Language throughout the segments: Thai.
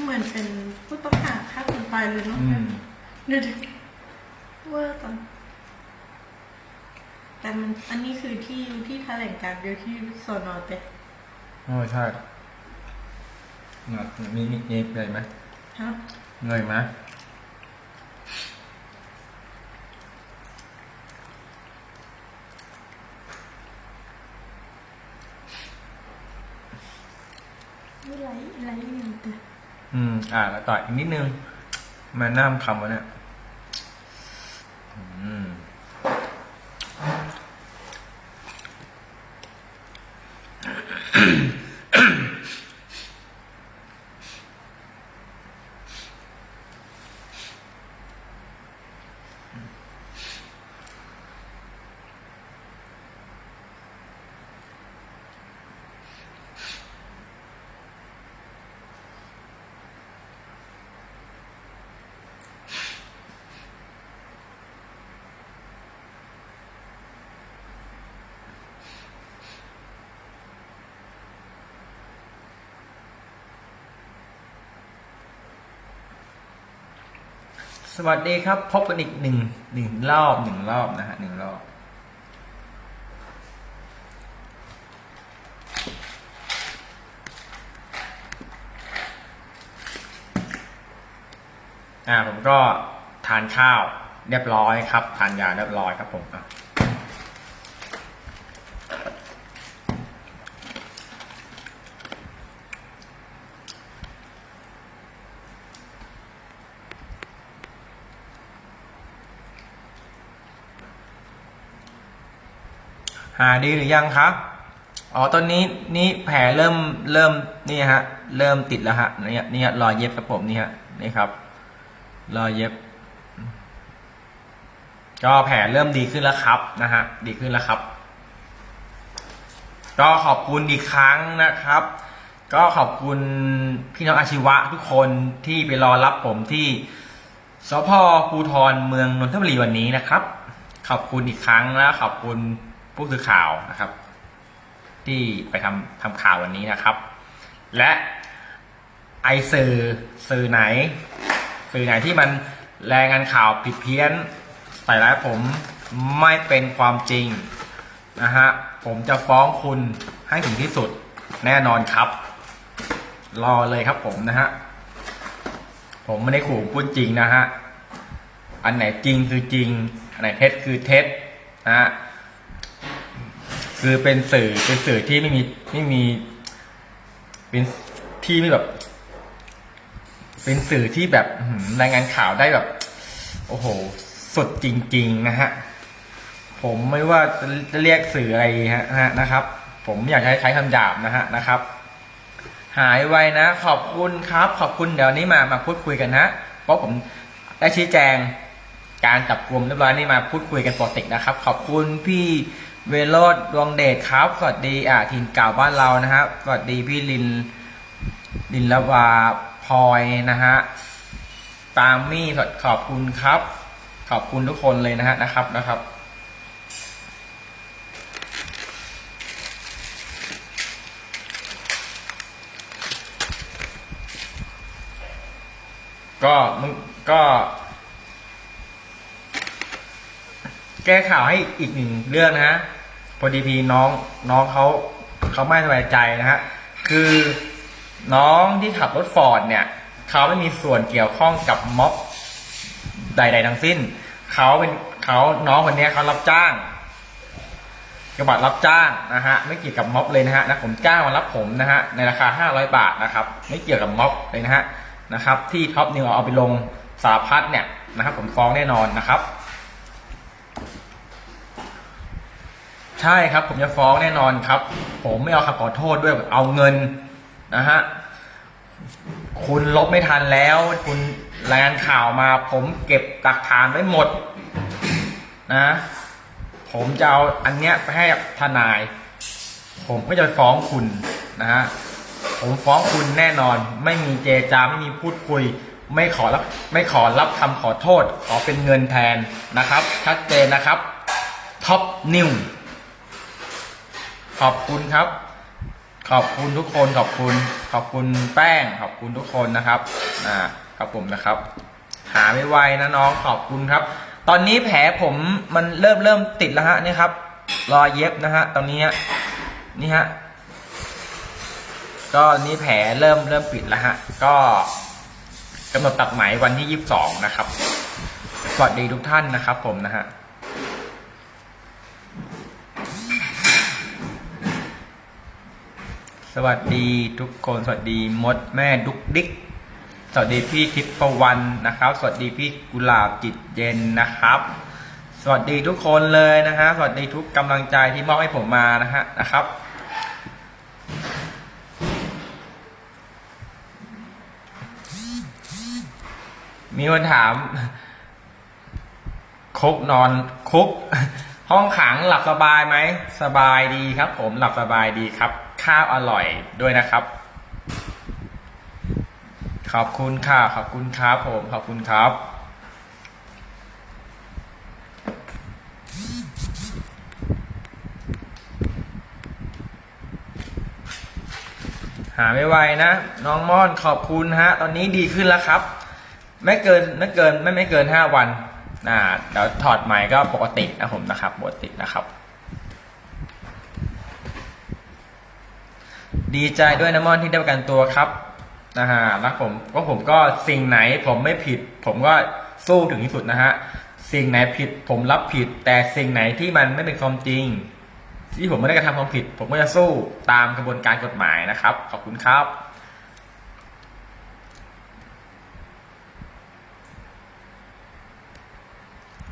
เหมือนเป็นผู้ต้องหาฆ่าคนตายเลยเนาะอืมเดี๋ยวดิเวอร์จังแต่มันอันนี้คือที่ที่แถลงการณ์เดียวที่สอนอแต่โอ้ใช่งดมีมีมีเลยไหมฮะเงยไหมไม่ไรไรอย่างแต่ อืม อ่าแล้วต่ออีกนิดนึงมาน้ำคำวะเนี่ย สวัสดีครับ พบกันอีกหนึ่งหนึ่งรอบหนึ่งรอบนะฮะหนึ่งรอบ อ่าผมก็ทานข้าวเรียบร้อยครับ ทานยาเรียบร้อยครับผมอะ หาดีหรือยังครับอ๋อตอนนี้นี่แผลเริ่มเริ่มนี่ฮะ เริ่มติดแล้วฮะเนี่ยเนี่ยรอยเย็บครับผมนี่ฮะนี่ครับรอยเย็บ ก็แผลเริ่มดีขึ้นแล้วครับนะฮะดีขึ้นแล้วครับ ก็ขอบคุณอีกครั้งนะครับ ก็ขอบคุณพี่น้องอาชีวะทุกคนที่ไปรอรับผมที่สพภูทรเมืองนนทบุรีวันนี้นะครับ ขอบคุณอีกครั้งแล้วขอบคุณ ผู้สื่อข่าวนะครับ ที่ไปทำทำข่าววันนี้นะครับ และไอสื่อสื่อไหน สื่อไหนที่มันแรายงานข่าวผิดเพี้ยนใส่ร้ายผมไม่เป็นความจริงนะฮะผมจะฟ้องคุณให้ถึงที่สุดแน่นอนครับ รอเลยครับผมนะฮะผมไม่ได้ขู่พูดจริงนะฮะ อันไหนจริงคือจริง อันไหนเท็จคือเท็จนะฮะ คือเป็นสื่อเป็นสื่อที่ไม่มีไม่มี เป็นที่ไม่แบบ เป็นสื่อที่แบบรายงานข่าวได้แบบ โอ้โหสดจริง ๆ นะฮะผมไม่ว่าจะจะเรียกสื่ออะไรฮะฮะนะครับ ผมอยากใช้ใช้คำหยาบนะฮะนะครับ หายไวนะขอบคุณครับ ขอบคุณเดี๋ยวนี้มามาพูดคุยกันนะเพราะผมได้ชี้แจงการจับกลุ่มเรียบร้อยนี่มาพูดคุยกันปกตินะครับ ขอบคุณพี่ เวโรดดวงเดชครับ สวัสดีอ่าถิ่นเก่าบ้านเรานะครับ สวัสดีพี่ลิน ลินละวาพลอยนะฮะตามมี่สดขอบคุณครับ ขอบคุณทุกคนเลยนะฮะนะครับนะครับก็มึงก็ แก้ข่าวให้อีกหนึ่งเรื่องนะฮะพอดีพีน้องน้องเขาเขาไม่สบายใจนะฮะคือน้องที่ขับรถฟอร์ดเนี่ยเขาไม่มีส่วนเกี่ยวข้องกับม็อบใด ๆ ทั้งสิ้นเขาเป็นเขาน้องคนนี้เขารับจ้างกระบะรับจ้างนะฮะไม่เกี่ยวกับม็อบเลยนะฮะนะผมจ้างมารับผมนะฮะในราคา 500 บาทนะครับ ไม่เกี่ยวกับม็อบเลยนะฮะนะครับ ที่ท็อปนิวเอาไปลงสาพัดเนี่ยนะครับ ผมฟ้องแน่นอนนะครับ ใช่ครับ ผมจะฟ้องแน่นอนครับ ผมไม่เอาคำขอโทษด้วยเอาเงินนะฮะคุณลบไม่ทันแล้ว คุณรายงานข่าวมา ผมเก็บหลักฐานไว้หมดนะผมจะเอาอันเนี้ยไปให้ทนาย ผมก็จะฟ้องคุณนะฮะผมฟ้องคุณแน่นอน ไม่มีเจจาไม่มีพูดคุย ไม่ขอรับไม่ขอรับคำขอโทษ ขอเป็นเงินแทนนะครับ ชัดเจนนะครับท็อปนิว ขอบคุณครับ ขอบคุณทุกคนขอบคุณ ขอบคุณแป้ง ขอบคุณทุกคนนะครับ อ่าครับผมนะครับ หาไม่ไวนะน้องขอบคุณครับ ตอนนี้แผลผมมันเริ่มเริ่มติดแล้วฮะนี่ครับ รอยเย็บนะฮะตอนนี้นี่ฮะก็นี่แผลเริ่มเริ่มปิดแล้วฮะ ก็กำหนดตัดไหมวันที่ยี่สิบสองนะครับ สวัสดีทุกท่านนะครับผมนะฮะ สวัสดีทุกคนสวัสดีมดแม่ดุกดิก สวัสดีพี่ทิพย์วันนะครับ สวัสดีพี่กุหลาบจิตเย็นนะครับ สวัสดีทุกคนเลยนะฮะสวัสดีทุกกำลังใจที่มอบให้ผมมานะฮะนะครับ มีคนถามคุกนอนคุกห้องขังหลับสบายไหมสบายดีครับ ผมหลับสบายดีครับ ข้าวอร่อยด้วยนะครับ ขอบคุณค่ะขอบคุณครับผมขอบคุณครับ หาไม่ไวนะ น้องม่อนขอบคุณฮะ ตอนนี้ดีขึ้นแล้วครับ ไม่เกินไม่เกินไม่ไม่เกินห้าวันอ่าเดี๋ยวถอดใหม่ก็ปกตินะผมนะครับ ปกตินะครับ ดีใจด้วยนะม่อนที่ได้ประกันตัวครับนะฮะแล้วผมก็ผมก็สิ่งไหนผมไม่ผิด ผมก็สู้ถึงที่สุดนะฮะสิ่งไหนผิดผมรับผิด แต่สิ่งไหนที่มันไม่เป็นความจริง ที่ผมไม่ได้กระทำความผิด ผมก็จะสู้ตามกระบวนการกฎหมายนะครับ ขอบคุณครับ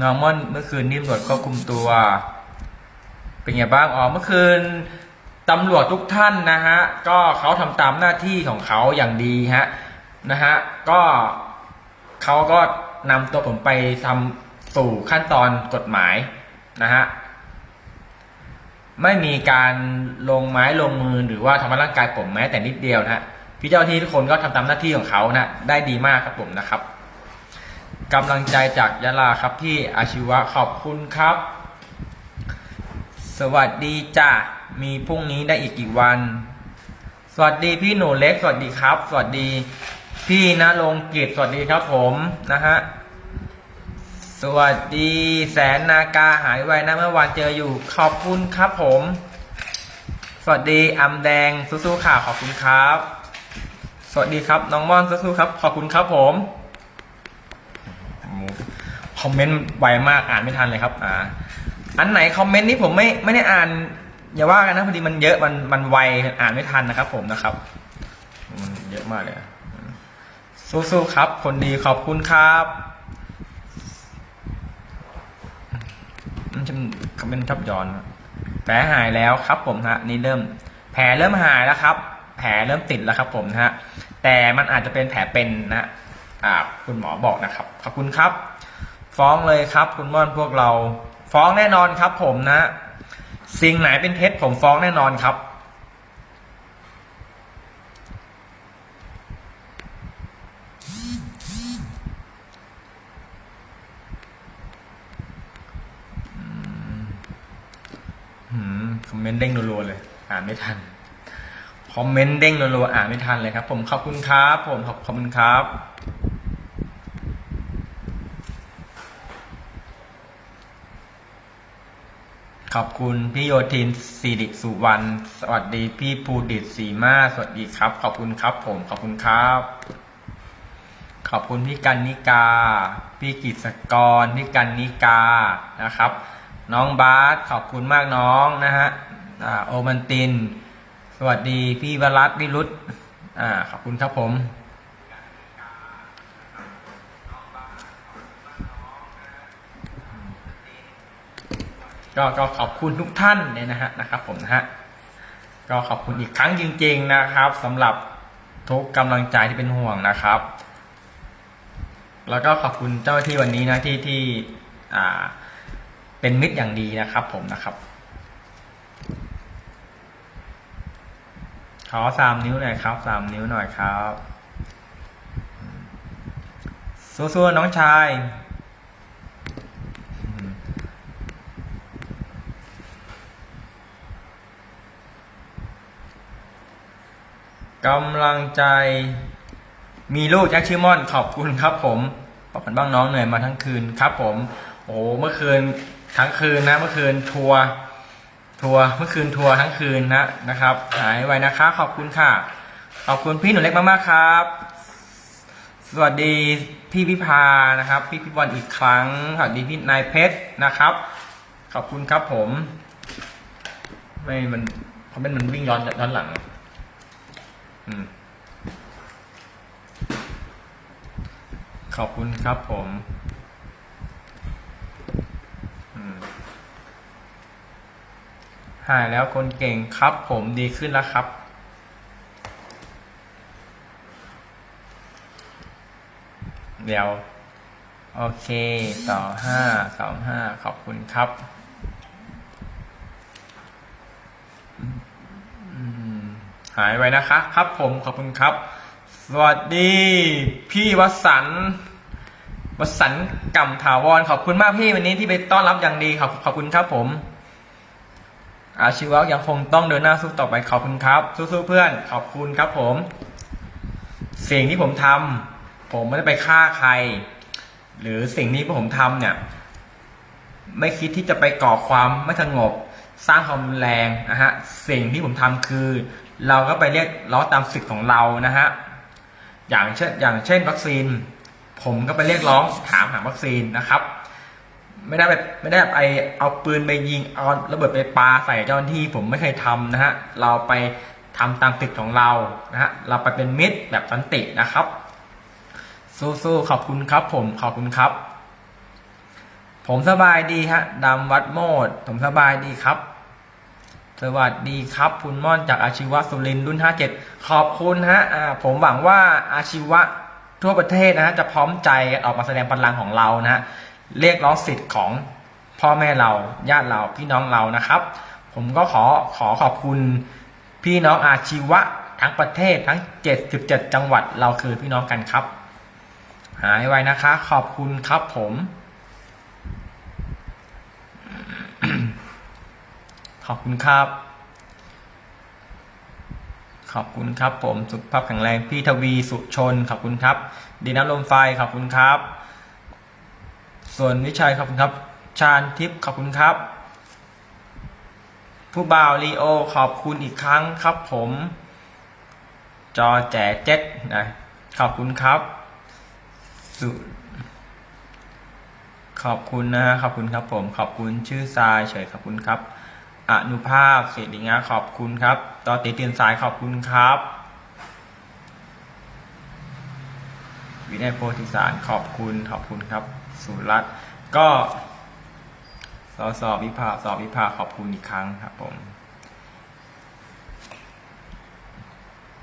น้องม่อนเมื่อคืนนี่ตรวจควบคุมตัว เป็นไงบ้างอ๋อเมื่อคืน ตำรวจทุกท่านนะฮะก็เขาทำตามหน้าที่ของเขาอย่างดีฮะนะฮะก็เขาก็นำตัวผมไปทำสู่ขั้นตอนกฎหมายนะฮะไม่มีการลงไม้ลงมือหรือว่าทำร้ายร่างกายผมแม้แต่นิดเดียวนะฮะพี่เจ้าหน้าที่ทุกคนก็ทำตามหน้าที่ของเขานะได้ดีมากครับผมนะครับกำลังใจจากยะลาครับพี่อาชีวะขอบคุณครับ สวัสดีจ้ะมีพรุ่งนี้ได้อีกกี่วัน สวัสดีพี่หนูเล็ก สวัสดีครับ สวัสดี พี่นรงค์กิจสวัสดีครับผมนะฮะสวัสดีแสนนากาหายไวนะเมื่อวานเจออยู่ขอบคุณครับผม สวัสดีอำแดงสู้ๆค่ะขอบคุณครับ สวัสดีครับน้องม่อนสู้ๆครับ ขอบคุณครับผมคอมเมนต์ไวมากอ่านไม่ทันเลยครับ อ่า อันไหนคอมเมนต์นี้ผมไม่ไม่ได้อ่าน อย่าว่ากันนะพอดีมันเยอะมันมันไวอ่านไม่ทันนะครับ ผมนะครับมันเยอะมากเลยสู้ๆครับ คนดีขอบคุณครับมันจะคอมเมนต์ทับย้อนแผลหายแล้วครับผมฮะนี่เริ่ม แผลเริ่มหายแล้วครับ แผลเริ่มติดแล้วครับ ผมนะฮะแต่มันอาจจะเป็นแผลเป็นนะอ่าคุณหมอบอกนะครับ ขอบคุณครับ ฟ้องเลยครับ คุณม่อนพวกเรา ฟ้องแน่นอนครับ ผมนะ สิ่งไหนเป็นเท็จผมฟ้องแน่นอนครับ คอมเมนต์เด้งรัวๆเลย อ่านไม่ทัน คอมเมนต์เด้งรัวๆอ่านไม่ทันเลยครับ ผมขอบคุณครับ ผมขอบคุณครับ ขอบคุณพี่โยทินสิริสุวรรณสวัสดีพี่ภูดิตศรีมาสวัสดีครับ ขอบคุณครับผมขอบคุณครับ ขอบคุณพี่กันนิกา พี่กิตกรพี่กันนิกานะครับ น้องบาสขอบคุณมากน้องนะฮะอ่าโอมันติน สวัสดีพี่วรัตน์วิรุตอ่าขอบคุณครับผม ก็ก็ขอบคุณทุกท่านเลยนะฮะนะครับ ผมนะฮะก็ขอบคุณอีกครั้งจริง ๆนะครับสำหรับทุกกำลังใจที่เป็นห่วงนะครับ แล้วก็ขอบคุณเจ้าหน้าที่วันนี้นะที่ที่อ่าเป็นมิตรอย่างดีนะครับ ผมนะครับ ขอสามนิ้วหน่อยครับสามนิ้วหน่อยครับสู้ๆน้องชาย กำลังใจ มีลูกแจ็คชิมอนขอบคุณครับ ผมบอกกันบ้างน้องเหนื่อยมาทั้งคืนครับ ผม โอ้เมื่อคืนทั้งคืนนะเมื่อคืนทัวร์ทัวร์เมื่อคืนทัวร์ทั้งคืนนะนะครับ หายไวนะคะ ขอบคุณค่ะ ขอบคุณพี่หนูเล็กมากๆครับ สวัสดีพี่พิพานะครับ พี่พิบอลอีกครั้งสวัสดีพี่นายเพชรนะครับ ขอบคุณครับผม ไม่มันคอมเมนมันวิ่งย้อนย้อนหลัง ขอบคุณครับผมหายแล้วคนเก่งครับผมดีขึ้นแล้วครับ เดี๋ยว โอเค ต่อห้าสองห้าขอบคุณครับอืม หายไปนะคะ ครับผมขอบคุณครับ สวัสดี พี่วสันต์วสันต์กำถาวรขอบคุณมากพี่วันนี้ที่ไปต้อนรับอย่างดีขอบขอบคุณครับผม อาชีวะยังคงต้องเดินหน้าสู้ต่อไปขอบคุณครับ สู้ๆเพื่อน ขอบคุณครับผม สิ่งที่ผมทำผมไม่ได้ไปฆ่าใคร หรือสิ่งที่ผมทำเนี่ย ไม่คิดที่จะไปก่อความไม่สงบ สร้างความรุนแรงนะฮะสิ่งที่ผมทำคือ เราก็ไปเรียกร้องตามสิทธิ์ของเรานะฮะอย่างเช่นอย่างเช่น วัคซีน ผมก็ไปเรียกร้องถามหาวัคซีนนะครับ ไม่ได้แบบไม่ได้ไปเอาปืนไปยิงเอาระเบิดไปปาใส่เจ้าหน้าที่ผมไม่เคยทำนะฮะเราไปทำตามสิทธิ์ของเรานะฮะเราไปเป็นมิตรแบบสันตินะครับ สู้ๆขอบคุณครับ ผมขอบคุณครับ ผมสบายดีฮะดำวัดโมด ผมสบายดีครับ สวัสดีครับ คุณม่อนจากอาชีวะสุรินทร์รุ่น 57 ขอบคุณฮะอ่าผมหวังว่าอาชีวะทั่วประเทศนะฮะจะพร้อมใจออกมาแสดงพลังของเรานะฮะเรียกร้องสิทธิ์ของพ่อแม่เราญาติเราพี่น้องเรานะครับ ผมก็ขอขอขอบคุณพี่น้องอาชีวะทั้งประเทศทั้ง 77 จังหวัดเราคือพี่น้องกันครับ หายไว้นะคะ ขอบคุณครับผม ขอบคุณครับ ขอบคุณครับ ผมสุขภาพแข็งแรงพี่ทวีสุชน ขอบคุณครับ ดีน้ำลมไฟขอบคุณครับ ส่วนวิชัยขอบคุณครับ ชาญทิพย์ขอบคุณครับ ผู้บ่าวลีโอขอบคุณอีกครั้งครับผม จอแจเจ็ดนะขอบคุณครับสุขอบคุณนะฮะขอบคุณครับผม ขอบคุณชื่อทรายเฉยขอบคุณครับ อนุภาพเศรษฐิงาขอบคุณครับต่อติเตียนสายขอบคุณครับวินัยโพธิสารขอบคุณขอบคุณครับ สุรัตน์ก็สอสอวิภาสอวิภาขอบคุณอีกครั้งครับผม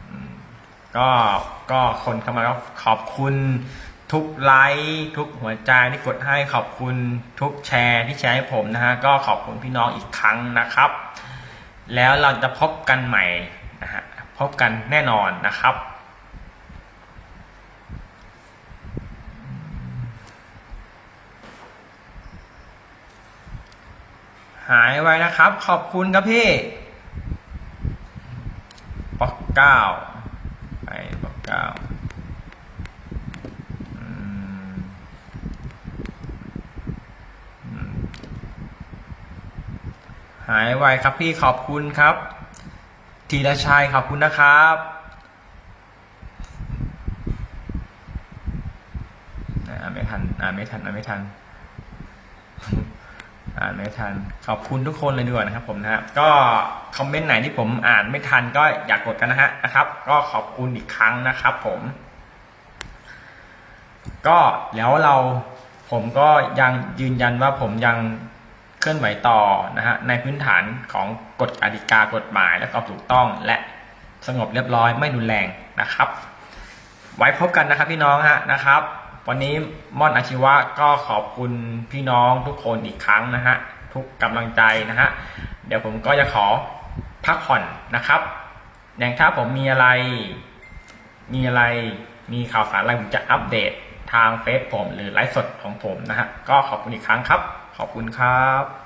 อืมก็ก็คนเข้ามาก็ขอบคุณ ทุกไลค์ทุกหัวใจที่กดให้ขอบคุณทุกแชร์ที่แชร์ให้ผมนะฮะก็ขอบคุณพี่น้องอีกครั้งนะครับ แล้วเราจะพบกันใหม่นะฮะพบกันแน่นอนนะครับหายไวนะครับ ขอบคุณครับพี่ปอกเก้าไปปอกเก้าอืมอืมหายไวครับพี่ขอบคุณครับธีรชัยขอบคุณนะครับอ่านไม่ทันอ่านไม่ทันอ่านไม่ทันอ่านไม่ทัน ขอบคุณทุกคนเลยดีกว่านะครับ ผมนะฮะก็คอมเมนต์ไหนที่ผมอ่านไม่ทันก็อยากกดกันนะฮะนะครับ ก็ขอบคุณอีกครั้งนะครับ ผม ก็แล้วเราผมก็ยังยืนยันว่าผมยัง เคลื่อนไหวต่อนะฮะในพื้นฐานของกฎกติกากฎหมายและความถูกต้องและสงบเรียบร้อยไม่รุนแรงนะครับ ไว้พบกันนะครับพี่น้องฮะนะครับ วันนี้ม่อนอาชีวะก็ขอบคุณพี่น้องทุกคนอีกครั้งนะฮะทุกกำลังใจนะฮะเดี๋ยวผมก็จะขอพักผ่อนนะครับอย่างถ้าผมมีอะไร มีอะไรมีข่าวสารอะไรผมจะอัปเดตทางเฟซผมหรือไลฟ์สดของผมนะฮะก็ขอบคุณอีกครั้งครับ ขอบคุณครับ